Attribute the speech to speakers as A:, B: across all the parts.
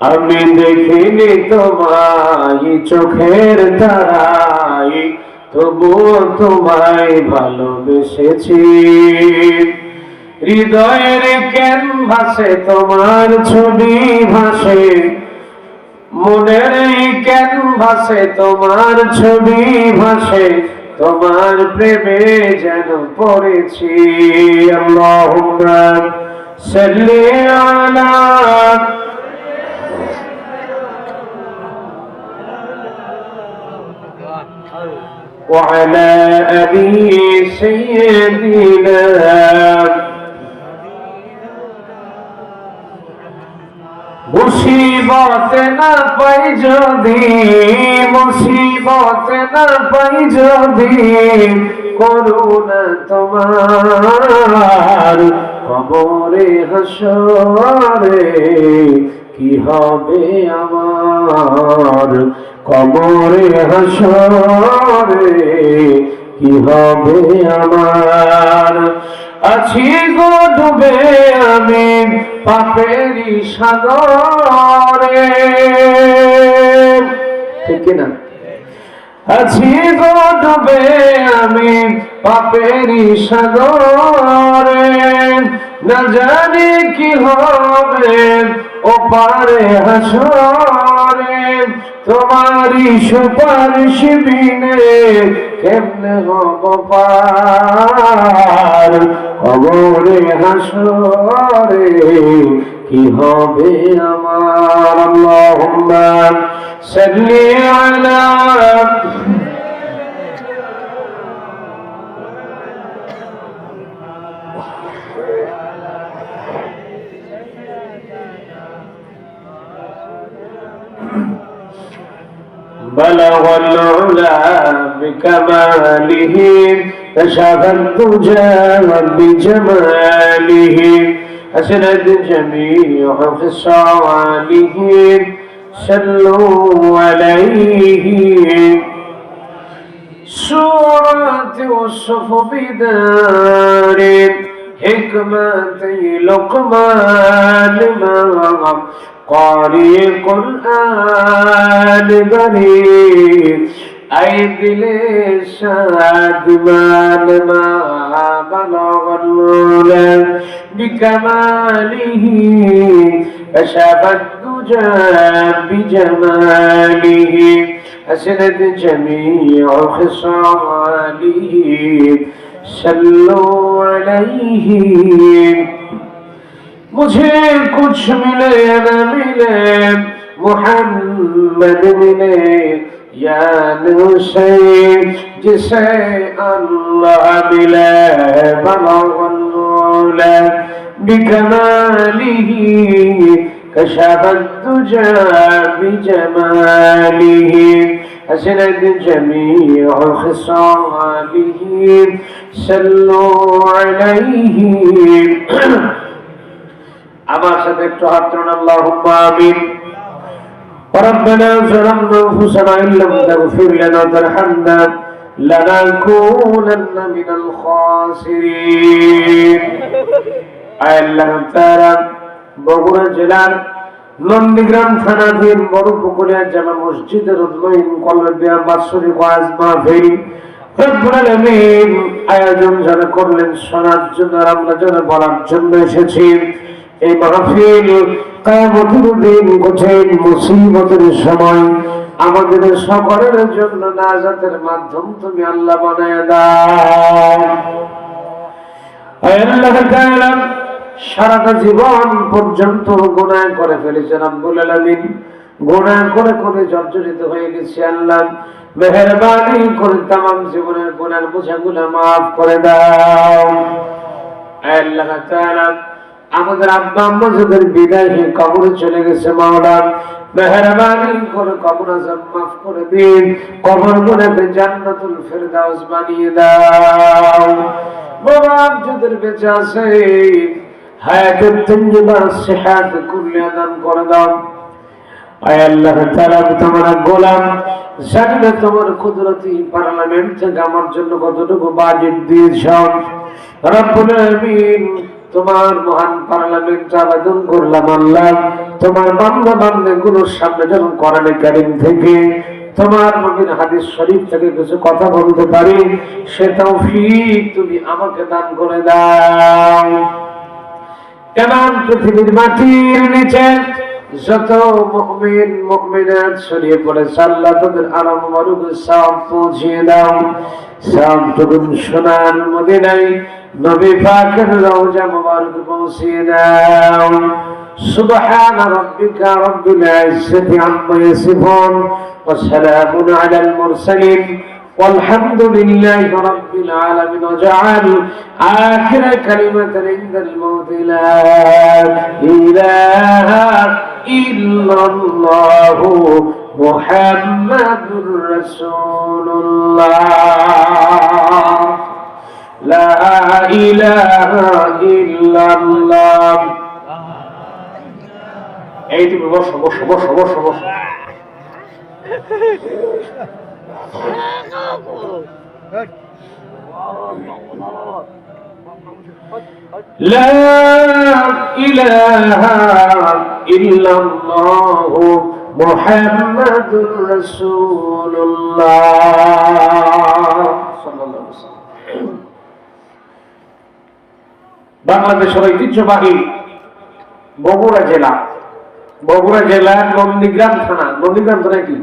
A: আমি দেখিনি তোমায় চোখের তারাই, তবুও তোমায় ভালোবেসেছি। হৃদয়ের ক্যানভাসে তোমার ছবি ভাসে, মনের ক্যানভাসে তোমার ছবি ভাসে, তোমার প্রেমে যেন পড়েছি। আল্লাহুম্মা সাল্লি আলা وعلى أبي سيدنا মুসিবত না পাই যদি মুসিবত না পাই যদি করুণা তোমার খবরে হাসরে কি হবে আমার কবরে হাসরে, কি হবে আমার? আছি গো ডুবে আমি পাপেরই সাগরে। ঠিক না আছি গো ডুবে আমি পাপেরই সাগরে। না জানি কি হবে ও পারে হাসরে। তোমারই সুপারিশ বিনে কেমনে হব পার? খবরে হাসরে কি হবে আমার? আল্লাহুম্মা সাল্লি আলা بلغ العلا بكماله كشف الدجى بجماله حسنت جميع خصاله صلوا عليه. سورة وصف بدار حكمتي لقمان ما قارئ قرآن بريد أي دل شادمان ما بلغ الأولى بكماله كشف الدجى بجماله حسنت جميع خصاله صلوا عليه مجھے کچھ ملے نہ ملے محمد ملے یا نسین جسے اللہ ملے بلغ المولى بكماله كشف الدجى بجماله أسند جميع خصاله سلوا عليه আমার সাথে একটু হাত তুলুন আল্লাহুম্মা আমিন ربنا ظلمنا انفسنا ان لم تغفر لنا وترحمنا لنكونن من الخاسرين আয় আল্লাহ তাআলা বগুড়া জেলার নন্দীগ্রাম থানাধীন বড় পুকুরিয়া জামা মসজিদের উদ্ময়ীন কলবিয়া বাৎসরিক ওয়াজ মাহফিল রব্বুল আলামিন আয়োজন যারা করলেন শোনার জন্য আর আমরা যারা বলার জন্য এসেছি এই মাহফিল কায়ামতের কঠিন মুসিবতের সময় আমাদের সকলের জন্য নাজাতের মাধ্যম তুমি আল্লাহ বানায় দাও। সারাটা জীবন পর্যন্ত গুনাহ করে ফেলেছেন আব্বুল আলামিন। গুনাহ করে করে জর্জরিত হয়ে গেছি আল্লাহ। মেহেরবানি করে তামাম জীবনের গুনার বোঝাগুলো মাফ করে দাও। আল্লাহ আমাদের আব্বা আম্মা যাদের বিদায় হয়ে কবরে চলে গেছে মাওলা মেহরবানি করে কবর আজাব মাফ করে দিন, কবর গুলোকে জান্নাতুল ফেরদাউস বানিয়ে দাও। বাবা যাদের বেঁচে আছে, হায়াতের তঞ্জবা সেহাত কুল্লিয়া দান করে দাও। আয় আল্লাহ তাআলা, তোমার গোলাম জানি তোমার কুদরতি পার্লামেন্ট থেকে আমার জন্য কতটুকু বাজেট দিয়েছ? রব্বুল আলামিন তোমার মহান পার্লামেন্ট আবেদন করলাম আল্লাহ। তোমার বান্দা বান্দে গুলোর সামনে যখন কোরআনে কারিম থেকে তোমার নবীর হাদিস শরীফ থেকে কিছু কথা বলতে পারি সেটাও ফি তুমি আমাকে দান করে দাও। এমন পৃথিবীর মাটির নিচে যত মুমিন মুমিনাত ছড়িয়ে পড়েছে আল্লাহ তাদের আরাম মারুক সব পৌঁছিয়ে দাও সব টুকুন সোনার মদিনায় নবী পাকের রওজা মুবারক পৌঁছিয়ে দাও سبحان ربك رب العزة عما يصفون وسلام على المرسلين والحمد لله رب العالمين وجعل آخر كلمة عند الموت لا إله ইল্লাল্লাহ মুহাম্মাদুর রাসূলুল্লাহ। লা ইলাহা ইল্লাল্লাহ। এই তুমি বসো বসো বসো বসো বসো। Good. لا إله إلا الله محمد رسول الله صلى الله عليه وسلم বাংলাদেশের ঐতিহ্যবাহী বগুড়া জেলা বগুড়া জেলার নন্দীগ্রাম থানা নন্দীগ্রাম থানা কি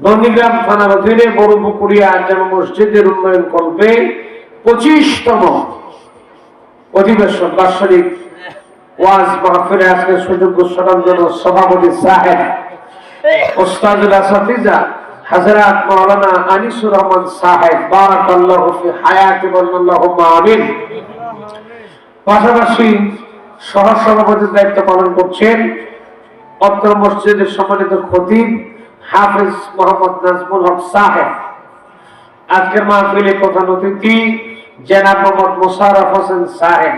A: নন্দীগ্রাম থানার অধীনে বড় পুকুরিয়া জামা মসজিদের উন্নয়ন কল্পে পঁচিশতম অধিবেশন, বাৎসরিক ওয়াজ মাহফিলে আজকে সুযোগ্য সরঞ্জন সভাপতি সাহেব ওস্তাদুল মাওলানা আনিসুর রহমান সাহেব ফি আমিন। পাশাপাশি সহ সভাপতির দায়িত্ব পালন করছেন অত্র মসজিদের সম্মানিত খতিব হাফিজ মোহাম্মদ নাজমুল হক সাহেব। আজকের মাহফিলে প্রধান অতিথি জেনাব মোহাম্মদ মোশারফ হোসেন সাহেব।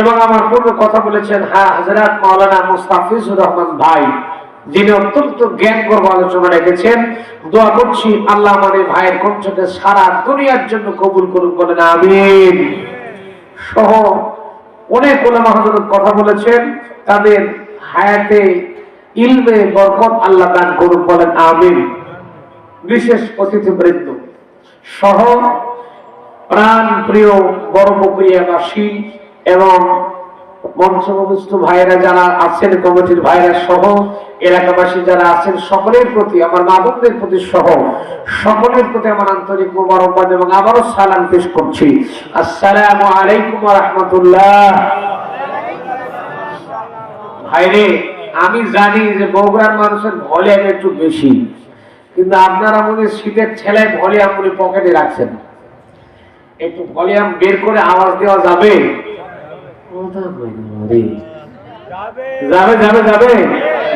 A: এবং আমার পূর্বে কথা বলেছেন হ্যাঁ হাজরাত মাওলানা মুস্তাফিজুর রহমান ভাই, যিনি অত্যন্ত জ্ঞান গর্ব আলোচনা রেখেছেন। দোয়া করছি আল্লাহ আমার ভাইয়ের কণ্ঠকে সারা দুনিয়ার জন্য কবুল করুন বলেন আমিন। সহ অনেক ওলামা হযরত কথা বলেছেন, তাদের হায়াতে ইলমে বরকত আল্লাহ দান করুন বলেন আমিন। বিশেষ অতিথি অতিথিবৃন্দ, সহ প্রাণ প্রিয় বড় প্রক্রিয়াবাসী এবং মঞ্চমুস্থ ভাইরা যারা আছেন, কমিটির ভাইরা সহ, এলাকাবাসী যারা আছেন, সকলের প্রতি, আমার মা বোনদের প্রতি সহ, সকলের প্রতি আমার আন্তরিক মোবারকবাদ এবং আবারও সালাম পেশ করছি। আসসালামু আলাইকুম রাহমাতুল্লাহ। ভাইরে, আমি জানি যে বগুড়ার মানুষের ভলিউম একটু বেশি, কিন্তু আপনারা আমাদের শীতের ছেলে ভলিউম পকেটে রাখছেন। একটু ভলিউম বের করে আওয়াজ দেওয়া যাবে। যাবে। যাবে যাবে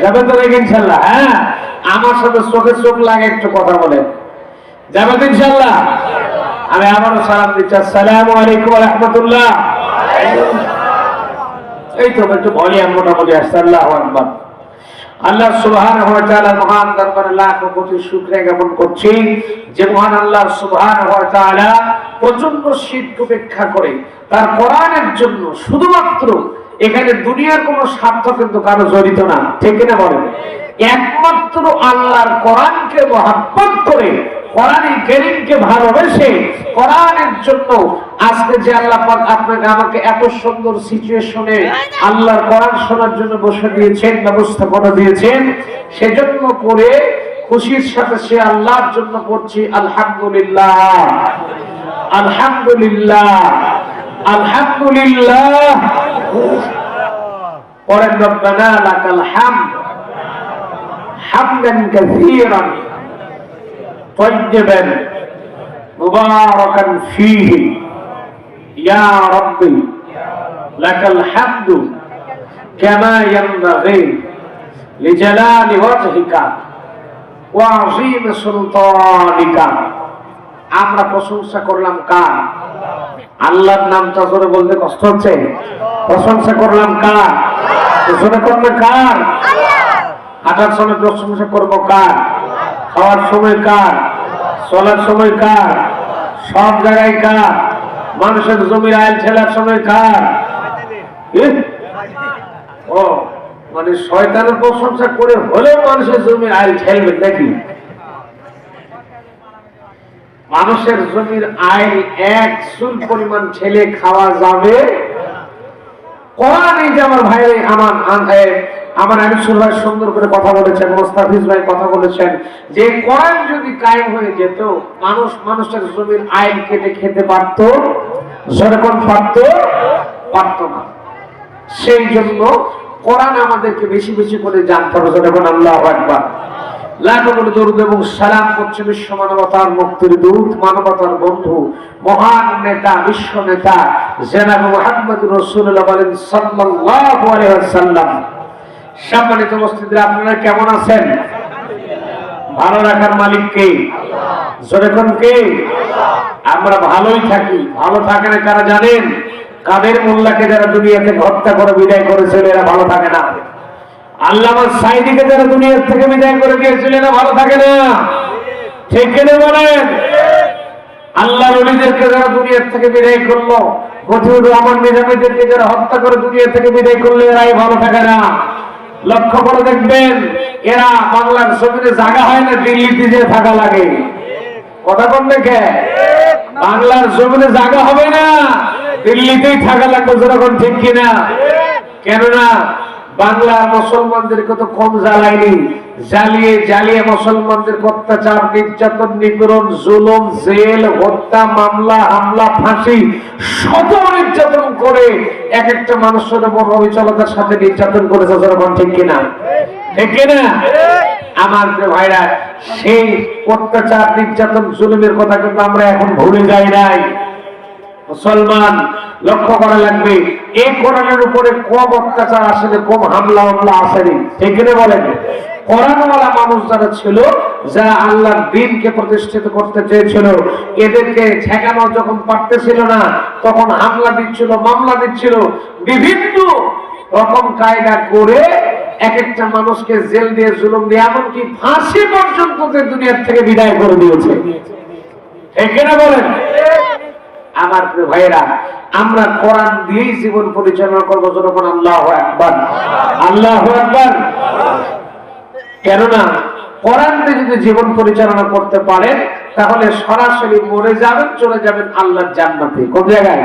A: যাবে। তো নাকি ইনশাল্লাহ হ্যাঁ? আমার সাথে চোখে চোখ লাগে একটু কথা বলেন। যাবে তো ইনশাল্লাহ? আমি আবারও সালাম দিচ্ছি। আসসালামু আলাইকুম রহমতুল্লাহ। এই তো একটু ভলিউম মোটামুটি আসছে আল্লাহ আকবার আল্লাহ সুবহান মহান দরবারে লাখ কোটি শুক্রে জ্ঞাপন করছি যে মহান আল্লাহ সুবহান প্রচণ্ড শীত উপেক্ষা করে তার কোরআনের জন্য শুধুমাত্র এখানে দুনিয়ার কোনো স্বার্থ কিন্তু কারও জড়িত না, ঠিক না বলেন? একমাত্র আল্লাহর কোরআনকে মহাব্বত করে সেজন্য করে খুশির সাথে সে আল্লাহর জন্য করছি আলহামদুলিল্লাহ আলহামদুলিল্লাহ আলহামদুলিল্লাহ। পরেন রব্বানা লাকাল হামদ طيبا مباركا فيه يا ربي لك الحمد كما ينبغي لجلال وجهك وعظيم سلطانك আমরা প্রশংসা করলাম কার আল্লাহর নামটা জোরে বলতে কষ্ট হচ্ছে প্রশংসা করলাম কার জোরে করবে কার হাঁটার সময় প্রশংসা করবো কার খাওয়ার সময় কার? চলার সময় কার? সব জায়গায় কার? মানুষের জমির আইল ছেলার সময় কার? ও মানে শয়তানের প্রশংসা করে হলেও মানুষের জমির আইল ঠেলবেন নাকি? মানুষের জমির আইল এক চুল পরিমাণ ছেলে খাওয়া যাবে? কোরআন এই যে আমার ভাই আমার আমার আনিসুল ভাই সুন্দর করে কথা বলেছেন, মোস্তাফিজ ভাই কথা বলেছেন। যে কোরআন যদি কায়েম হয়ে যেত, মানুষ মানুষের জমির আইন কেটে খেতে পারতো যেরকম পারতো পারতো না। সেই জন্য কোরআন আমাদেরকে বেশি বেশি করে জানতে হবে যখন আল্লাহ একবার লাখো কোটি দরুদ এবং সালাম করছে বিশ্ব মানবতার মুক্তির দূত, মানবতার বন্ধু, মহান নেতা, বিশ্ব নেতা, জেনাব মোহাম্মদ রসুল্লাহ বলেন, সাল্লাল্লাহু আলাইহি ওয়াসাল্লাম। সম্মানিত উপস্থিতিরা আপনারা কেমন আছেন? ভালো রাখার মালিক কে? যেরকম কে? আমরা ভালোই থাকি। ভালো থাকে না কারা জানেন? কাদের মোল্লাকে যারা দুনিয়া থেকে হত্যা করে, বিদায় করেছিল, এরা ভালো থাকে না। আল্লামা সাইদিকে যারা দুনিয়ার থেকে বিদায় করে দিয়েছিল, এরা ভালো থাকে না। ঠিক কেন বলেন? আল্লাহ রলিদেরকে যারা দুনিয়ার থেকে বিদায় করল, মতিউর রহমান নিজামীদেরকে যারা হত্যা করে দুনিয়া থেকে বিদায় করল, এরাই ভালো থাকে না। লক্ষ্য করে দেখবেন, এরা বাংলার ছবিতে জায়গা হয় না, দিল্লিতে যে থাকা লাগে। কথা কোন দেখে? বাংলার ছবিতে জায়গা হবে না, দিল্লিতেই থাকা লাগবে যেরকম ঠিক কিনা? কেননা বাংলার মুসলমানদের কত কম জ্বালায়নি? জ্বালিয়ে জ্বালিয়ে মুসলমানদের অত্যাচার, নির্যাতন, নিপীড়ন, জুলুম, জেল, হত্যা, মামলা, হামলা, ফাঁসি, শত নির্যাতন করে এক একটা মানুষের উপর অবিচলতার সাথে নির্যাতন করেছে যেরকম ঠিক কিনা? ঠিক কিনা? আমার ভাইরা, সেই অত্যাচার, নির্যাতন, জুলুমের কথা কিন্তু আমরা এখন ভুলে যাই নাই। মুসলমান, লক্ষ্য করা লাগবে এই কোরআনের উপরে কম অত্যাচার আসলে কম হামলা হামলা আসেনি। ঠিক বলেন? কোরআনওয়ালা মানুষ যারা ছিল, যারা আল্লাহর দিনকে প্রতিষ্ঠিত করতে চেয়েছিল, এদেরকে ঠেকানো যখন পারতেছিল না, তখন হামলা দিচ্ছিল, মামলা দিচ্ছিল। বিভিন্ন রকম কায়দা করে এক একটা মানুষকে জেল দিয়ে জুলুম দিয়ে, এমনকি ফাঁসি পর্যন্ত দুনিয়ার থেকে বিদায় করে দিয়েছে। কিনা বলেন? আমার ভাইয়েরা আমরা কোরআন দিয়েই জীবন পরিচালনা করব যখন আল্লাহ একবার আল্লাহ একবার কেননা কোরআন যদি জীবন পরিচালনা করতে পারেন তাহলে সরাসরি মরে যাবেন চলে যাবেন আল্লাহর জান্নাতে। কোন জায়গায়?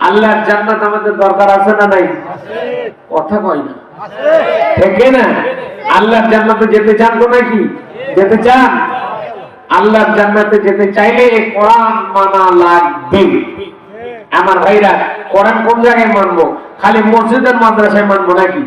A: আল্লাহর জান্নাত আমাদের দরকার আছে না নাই? কথা কয় না। ঠিক না? আল্লাহর জান্নাতে যেতে চান তো নাকি? যেতে চান? আল্লাহর জান্নাতে যেতে চাইলে কোরআন মানা লাগবে। আমার ভাইরা, কোরআন কোন জায়গায় মানবো? খালি মসজিদের মাদ্রাসায় মানবো নাকি?